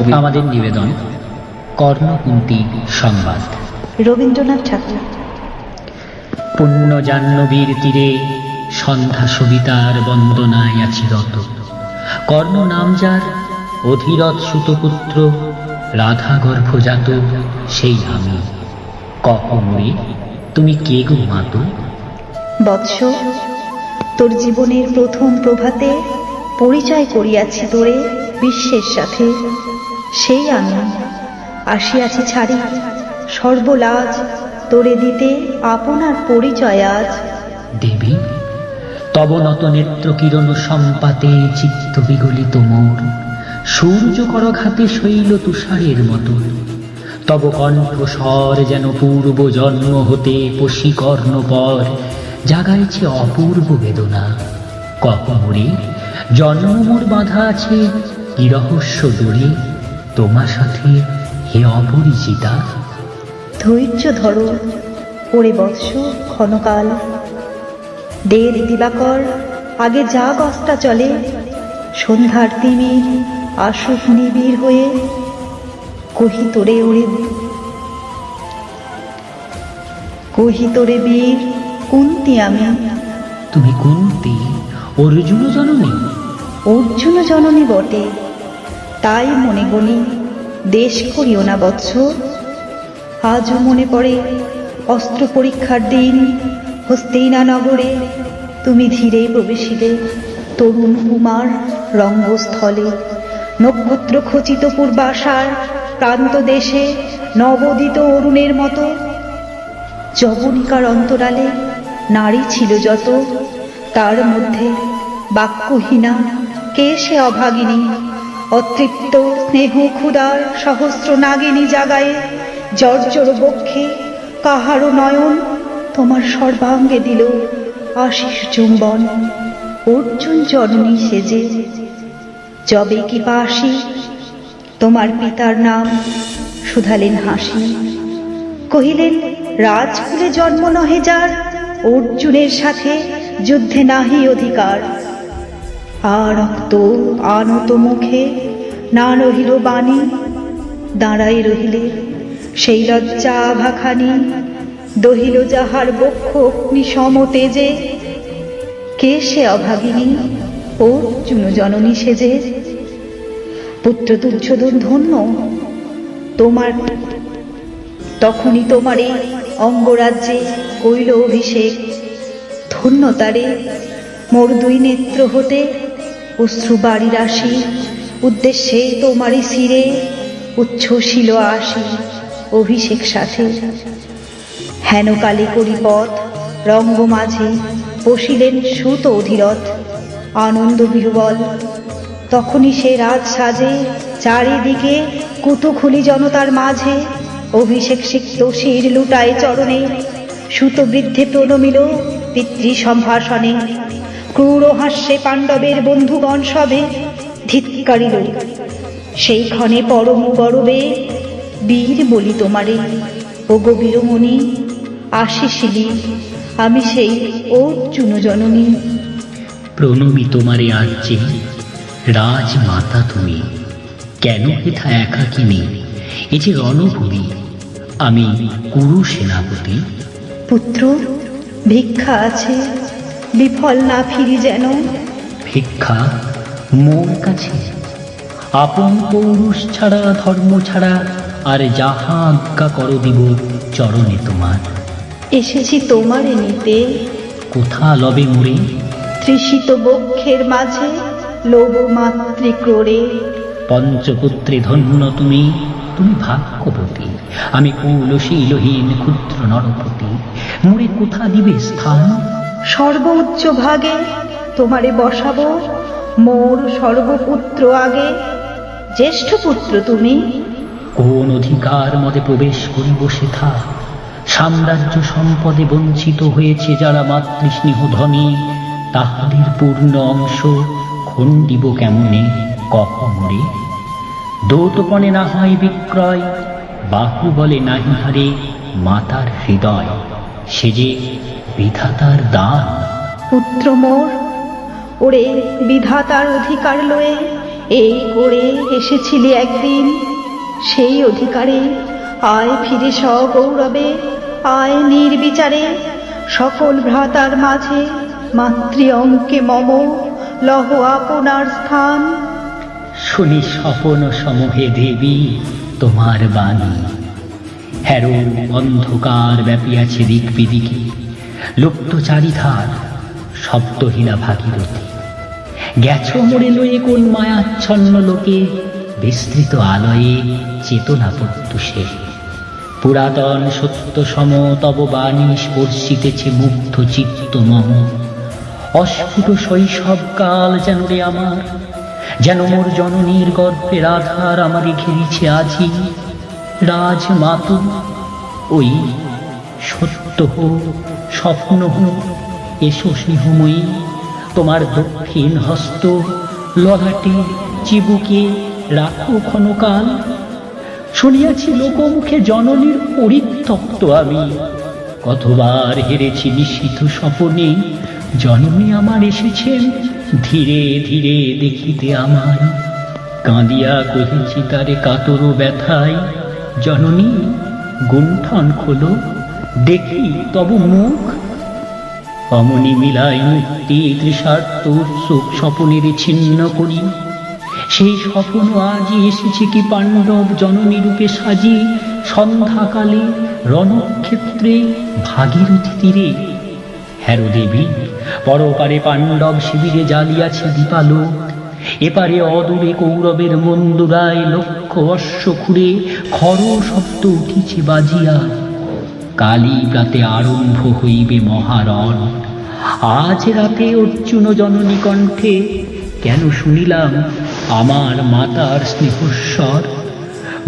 কবি। আমাদের নিবেদন কর্ণকুন্তি সংবাদ। রবীন্দ্রনাথ ঠাকুর। পুণ্য জাহ্নবীর তীরে সন্ধ্যা সবিতার বন্দনায় আছি রত। কর্ণ নাম যার অধীরথ সুতপুত্র রাধা গর্ভজাত সেই আমি। কহমরে তুমি কে গো মাতো? বৎস তোর জীবনের প্রথম প্রভাতে পরিচয় করিয়াছি তোরে। বিশ্বের সাথে, সেই আমি আসিয়াছি ছাড়ি। সর্বলাজ তোরে দিতে আপনার পরিচয় আজ। দেবী, তব নত নেত্র কিরণ সম্পাতে চিত্ত বিগলিত মোর। সূর্য করঘাতে শৈল তুষারের মতো। তব কণ্ঠস্বর যেন পূর্ব জন্ম হতে পশিকর্ণ পর জাগাইছে অপূর্ব বেদনা। কপমরে জন্ম মোর বাঁধা আছে কি রহস্য দূরে? তোমার সাথে হে অপরিচিতা। ধৈর্য ধরো ওরে বৎস ক্ষণকাল। দের দিবাকর আগে যা গস্তা চলে সন্ধ্যার তিমি আসুক নিবিড় হয়ে কহি তোরে ওরে। কহি তোরে বীর কুন্তি আমি। তুমি কুন্তি অর্জুন জননী অর্জুন জননী বটে। তাই মনে গণি দেশ করিও না বৎস আজও মনে পড়ে, অস্ত্র পরীক্ষার দিন হস্তিনা নগরে তুমি ধীরে প্রবেশিলে, তরুণ কুমার রঙ্গস্থলে, নক্ষত্র খচিত পূর্বাশার প্রান্ত দেশে নবোদিত অরুণের মতো। যবনিকার অন্তরালে নারী ছিল যত, তার মধ্যে বাক্যহীনা কে সে অভাগিনী? অতৃপ্ত স্নেহ ক্ষুদার সহস্র নাগিনী জাগায়ে জর্জর বক্ষে কাহারও নয়ন তোমার সর্বাঙ্গে দিল আশিস চুম্বন। অর্জুন জননী সেজে, যবে কি পাশি তোমার পিতার নাম শুধালেন হাসি। কহিলেন রাজকুলে জন্ম নহে যার, অর্জুনের সাথে যুদ্ধে নাহি অধিকার। আর রক্ত আনত মুখে, না রহিল বাণী, দাঁড়াই রহিলে সেই লজ্জা আভাখানি, দহিল যাহার বক্ষ অগ্নি সম তেজে কে সে অভাগিনী ও জননী সেজে পুত্র দুর্যোধন ধন্য তোমার তখনই তোমারে অঙ্গরাজ্যে কইল অভিষেক, ধন্য তারে, মোর দুই নেত্র হতে অশ্রু বাড়ির আসি উদ্দেশ্যে তোমারই শিরে উচ্ছ্বসিল আসি অভিষেক সাথে। হেন কালে করি পথ, রঙ্গ মাঝে বসিলেন সুত অধীরথ, আনন্দ বিহবল। তখনই সে রাত সাজে, চারিদিকে কুতুখুলি জনতার মাঝে অভিষেক সিক্ত শির লুটায় চরণে সুত বৃদ্ধে প্রণমিল পিতৃ সম্ভাষণে ক্রূর হাস্যে পাণ্ডবের বন্ধুগণ সবে ধিৎকারিল সেই ক্ষণে পরম গরবে বীর বলি তোমারে ও গভীরমণি আসিসিলি আমি সেই ও চুন জননী। প্রণমী তোমারে আর্যে রাজমাতা তুমি কেন হেথা একাকিনী এ যে রণভূমি আমি কুরু সেনাপতি। পুত্র ভিক্ষা আছে। বিফল না ফিরি যেন। ভিক্ষা মোর কাছে। আপন পৌরুষ ছাড়া ধর্ম ছাড়া আর যাহা আজ্ঞা কর দিব চরণে তোমার। এসেছি তোমারে নিতে। কোথা লবে মুড়ে তৃষিত বক্ষের মাঝে লোভ মাতৃক্রোড়ে পঞ্চপুত্রে ধন্য তুমি তুমি ভাগ্যবতী। আমি কুলশীলহীন ক্ষুদ্র নরপতি। মুড়ে কোথা দিবে স্থান? সর্বোচ্চ ভাগে তোমারে বসাবো। মোর সর্বপুত্র আগে। জ্যেষ্ঠ পুত্র তুমি। কোন অধিকার মতে প্রবেশ করিব সেথা? সাম্রাজ্য সম্পদে বঞ্চিত হয়েছে যারা মাতৃস্নেহ ধনী, তাহাদের পূর্ণ অংশ খণ্ডিব কেমনে কখমরে দৌতপণে না হয় বিক্রয় বাহু বলে নাহি হারে মাতার হৃদয়। সে যে বিধাতার দান। পুত্র মোর ওরে বিধাতার অধিকার লয়ে এই করে এসেছিলি একদিন। সেই অধিকারে আয় ফিরে সগৌরবে আয় নির্বিচারে সকল ভ্রাতার মাঝে মাতৃ অঙ্কে মম লহ আপনার স্থান। শুনি স্বপন সমূহে দেবী তোমার বাণী। হ্যারো অন্ধকার ব্যাপিয়াছে দিক বিদিকে লুপ্ত চারিধার শব্দহীনা ভাগীরথী। গেছ মোড়ে লয়ে কোন মায়াচ্ছন্ন লোকে? বিস্তৃত আলয়ে চেতনা প্রত্যুষে পুরাতন সত্য সম তব বাণী স্পর্শিতেছে মুগ্ধ চিত্ত মম। অস্ফুট শৈশবকাল যেন রে আমার। যেন মোর জননীর গর্ভের আধার আমারে ঘিরেছে আজি। রাজ মাতু ওই সত্য হোক, স্বপ্ন হোক, এসো স্নেহময়ী তোমার দক্ষিণ হস্ত ললাটে চিবুকে রাখো ক্ষণকাল। শুনিয়াছি লোকমুখে জননীর পরিত্যক্ত আমি, কতবার হেরেছি নিশীথ স্বপনে, জননী আমার এসেছেন ধীরে ধীরে দেখিতে আমার কাঁদিয়া কহেছি তারে কাতর ব্যথায় জননী, গুণ্ঠন খোলো, দেখি তব মুখ। অমনি মিলাই মুক্তি, তৃষার্ত উৎসুক স্বপনের ছিন্ন করি। সেই স্বপ্ন আজই এসেছে কি পাণ্ডব জননী রূপে সাজি। সন্ধ্যাকালে রণক্ষেত্রে ভাগীরথী তীরে। হ্যারো দেবী, পরপারে পাণ্ডব শিবিরে জ্বালিয়াছে দীপালো এপারে অদূরে কৌরবের মন্দুরায় লক্ষ অশ্ব খুঁড়ে খর শব্দ উঠিছে বাজিয়া। কালী রাতে আরম্ভ হইবে মহারণ। আজ রাতে অর্জুন জননী কণ্ঠে কেন শুনিলাম আমার মাতার স্নেহস্বর?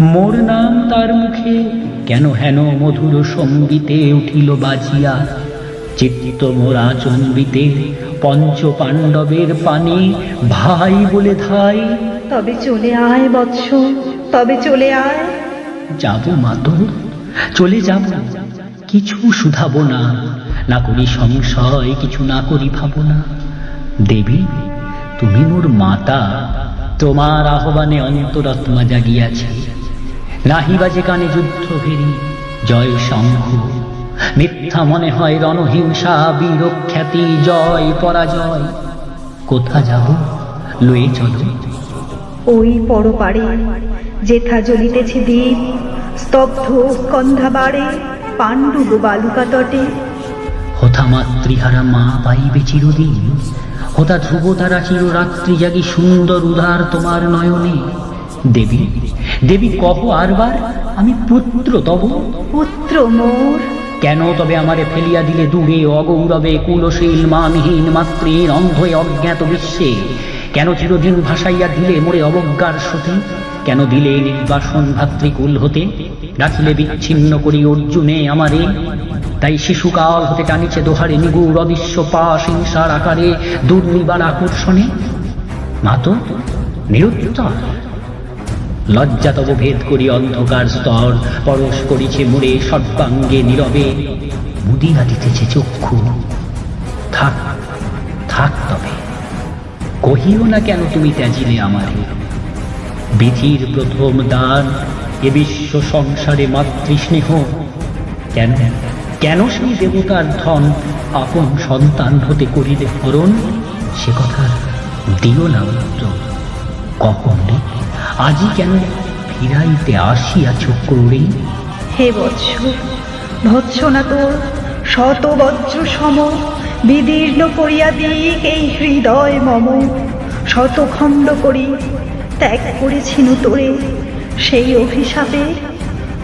মোর নাম তার মুখে কেন হেন মধুর সঙ্গীতে উঠিল বাজিয়া? চিত্ত মোরা চম্বিতে পঞ্চ পাণ্ডবের পানে ভাই বলে ধাই। তবে চলে আয় বৎস তবে চলে আয়। যাব মাতো চলে যাব কিছু শুধাবো না। না করি সংশয় কিছু না করি ভাবনা। দেবী তুমি মোর মাতা তোমার আহ্বানে অন্তরাত্মা জাগিয়াছে। নাহি বাজে কানে যুদ্ধ ফেরি জয় শঙ্খ মিথ্যা মনে হয় রণহিংসা বীরখ্যাতি জয় পরাজয়। কোথা যাব? লয়ে চলো। ওই পরপারে যেথা জ্বলিতেছে দ্বীপ স্তব্ধ স্কন্ধা বাড়ে পাণ্ডব বালুকা তটে। হথা মাতৃহারা মা পাইবে চিরদিন হতা ধ্রুব তারা চিররাত্রি জাগি সুন্দর উদার তোমার নয়নে। দেবী দেবী কহ আরবার আমি পুত্র তব? পুত্র মোর কেন তবে আমারে ফেলিয়া দিলে দূরে অগৌরবে কুলশীল মানহীন মাতৃহীন অন্ধয়ে অজ্ঞাত বিশ্বে? কেন চিরদিন ভাসাইয়া দিলে মোরে অবজ্ঞার সতী? কেন দিলে নির্বাসন ভাতৃকুল হতে? রাখিলে বিচ্ছিন্ন করি অর্জুনে আমারে। তাই শিশুকাল হতে টানিছে দোহারে নিগুড় অদৃশ্য পাশ হিংসার আকারে দুর্নিবার আকর্ষণে। মাতো নিরুত্তর। লজ্জা তব ভেদ করি অন্ধকার স্তর, পরশ করিছে মোরে সর্বাঙ্গে নীরবে। মুদিয়া দিতেছে চক্ষু। থাক থাক তবে। কহিও না কেন তুমি ত্যাজিলে আমারে? বিধির প্রথম দান এ বিশ্ব সংসারে মাতৃস্নেহ। কেন কেন সেই দেবতার ধন আপন সন্তান হতে করিলে হরণ? সে কথা দিও না উত্তর কখন আজি কেন ফিরাইতে আসিয়াছ ক্রোড়ে হে বৎস ভৎসনা তোর শত বজ্র সম, বিদীর্ণ করিয়া দিক এই হৃদয় মম। শত খণ্ড করি ত্যাগ করেছিল তোরে সেই অভিশাপে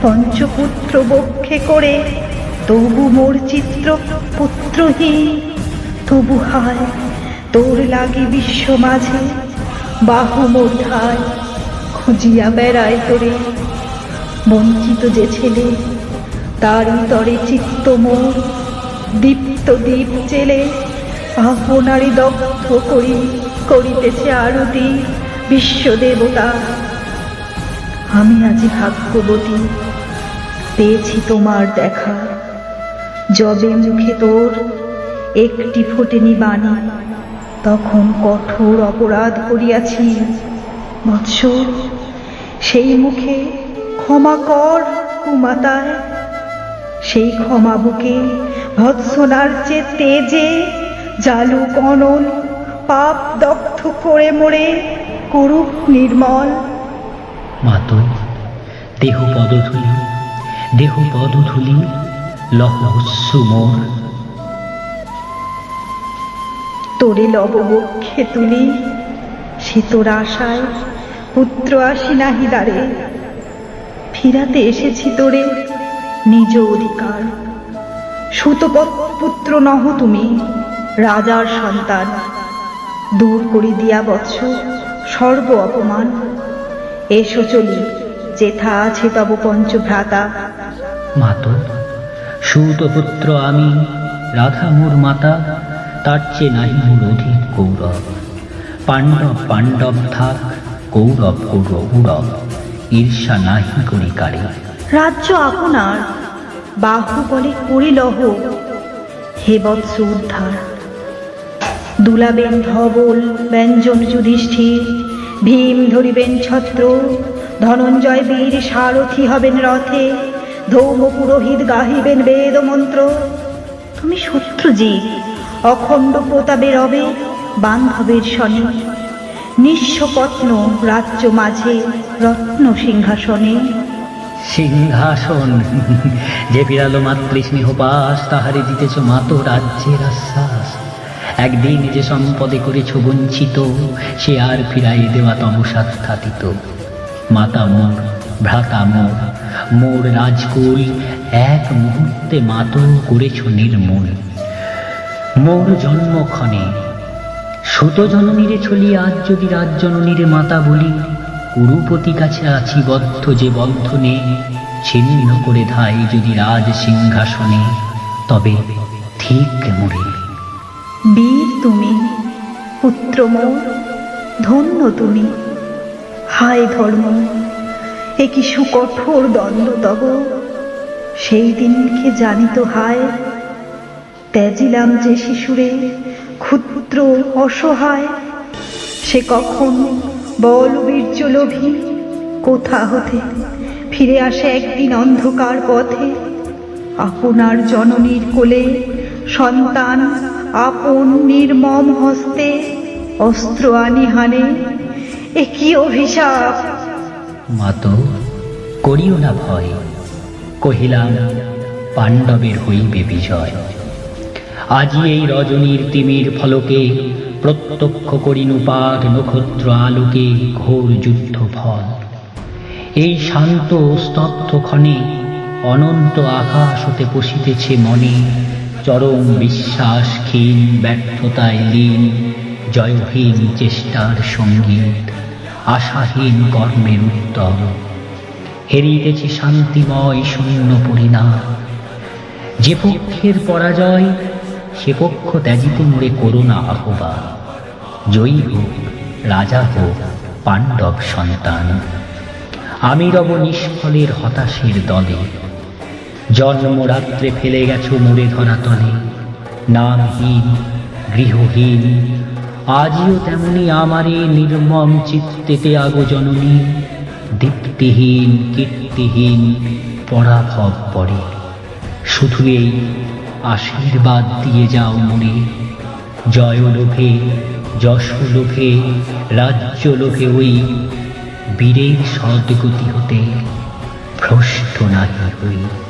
পঞ্চপুত্র বক্ষে করে তবু মোর চিত্র পুত্রহীন। তবু হায়, তোর লাগে বিশ্ব মাঝে বাহু মোর ধায় খুঁজিয়া বেড়ায় তোরে। বঞ্চিত যে ছেলে তারই তরে চিত্ত মোর। দীপ্ত দীপ জেলে আপনারই দগ্ধ করি, করিতেছে আরতি বিশ্ব দেবতা। আমি আজি ভাগ্যবতী, পেয়েছি তোমার দেখা। জবে মুখে তোর একটি ফোটেনি বাণী। তখন কঠোর অপরাধ করিয়াছি। বৎস সেই মুখে ক্ষমা কর কুমাতায়। সেই ক্ষমা বুকে ভৎসনার চেয়ে তেজে জালু কনল পাপ দগ্ধ করে মোড়ে করুক নির্মল। মাতো দেহ পদধূলি দেহ পদধূলি লহ মোর। তোরে লববক্ষে তুলি। সে তোর আশায় পুত্র আসি নাহি দ্বারে। ফিরাতে এসেছি তোরে নিজ অধিকার। সুতপৎ পুত্র নহ তুমি, রাজার সন্তান। দূর করি দিয়া বৎস সর্ব অপমান। এসো চলি, যেথা আছে তব পঞ্চভ্রাতা। মাতো সুতপুত্র আমি, রাধা মোর মাতা। তার চেয়ে নাহি মোর অধিক গৌরব পাণ্ডব পাণ্ডব থাক, কৌরব কৌরব ঈর্ষা নাহি করি কারে। রাজ্য আপনার বাহু বলে করি লহ হে বৎস উদ্ধার। দুলাবেন ধবল, ব্যঞ্জন যুধিষ্ঠির, ভীম ধরিবেন ছত্র, ধনঞ্জয় বীর সারথি হবেন রথে, ধৌম পুরোহিত গাহিবেন বেদ মন্ত্র তুমি শত্রুজিৎ অখণ্ড প্রতাপে রবে বান্ধবের শনে। নিঃস্বপত্ন রাজ্য মাঝে রত্ন সিংহাসনে। সিংহাসন, যে বিড়ালো মাতৃ স্নেহপাস তাহারে দিতেছ মাতো রাজ্যের আশ্বাস। একদিন যে সম্পদে করেছ বঞ্চিত, সে আর ফিরাই দেওয়া তমসাত স্থাপিত মাতা মোর, ভ্রাতা মোর মোর রাজকুল এক মুহূর্তে মাতো করেছ নির্মূল। মোর জন্মক্ষণে সুত জননীরে ছলি আজ যদি রাজজননীরে মাতা বলি, কুরুপতি কাছে আছি বদ্ধ যে বন্ধনে, ছিন্ন করে ধাই যদি রাজ সিংহাসনে। তবে ঠিক মোরে বীর তুমি, পুত্র মোর, ধন্য তুমি। হায় ধর্ম, এ কি সুকঠোর দ্বন্দ্ব তব? সেই দিনকে জানিত হায় ত্যাজিলাম যে শিশুরে, ক্ষুদ্র অসহায়। সে কখন বল বীর্য লোভী? কোথা হতে ফিরে আসে একদিন অন্ধকার পথে? আপনার জননীর কোলে সন্তান আপন নির্মম হস্তে অস্ত্র আনি হানে। এ কি অভিশাপ? মাতো করিও না ভয়, কহিলাম, পাণ্ডবের হইবে বিজয়। আজি এই রজনীর তিমির ফলকে প্রত্যক্ষ করিনুপাত নক্ষত্র আলোকে ঘোর যুদ্ধ ফল। এই শান্ত স্তব্ধ ক্ষণে অনন্ত আকাশ হতে পশিতেছে মনে, চরম বিশ্বাস ক্ষীণ ব্যর্থতায় লীন, জয়হীন চেষ্টার সংগীত, আশাহীন কর্মের উত্তর। হেরিতেছে শান্তিময় শূন্য পরিণাম। যে পক্ষের পরাজয় সে পক্ষ ত্যাজিতে মোড়ে করোনা আহ্বান জয়ী হোক, রাজা হোক, পাণ্ডব সন্তান। আমি রব নিষ্ফলের হতাশের দলে। জন্মরাত্রে ফেলে গেছো মোড়ে ধরাতলে নামহীন, গৃহহীন, আজিও তেমনি আমারে নির্মম চিত্তেতে আগো জননী। দীপ্তিহীন, কীর্তিহীন, পরাভব পড়ে শুধু এই আশীর্বাদ দিয়ে যাও মনে। জয় লোভে, যশ লোভে, রাজ্য লোভে ওই বীরের সদ্গতি হতে ভ্রষ্ট নাহি হই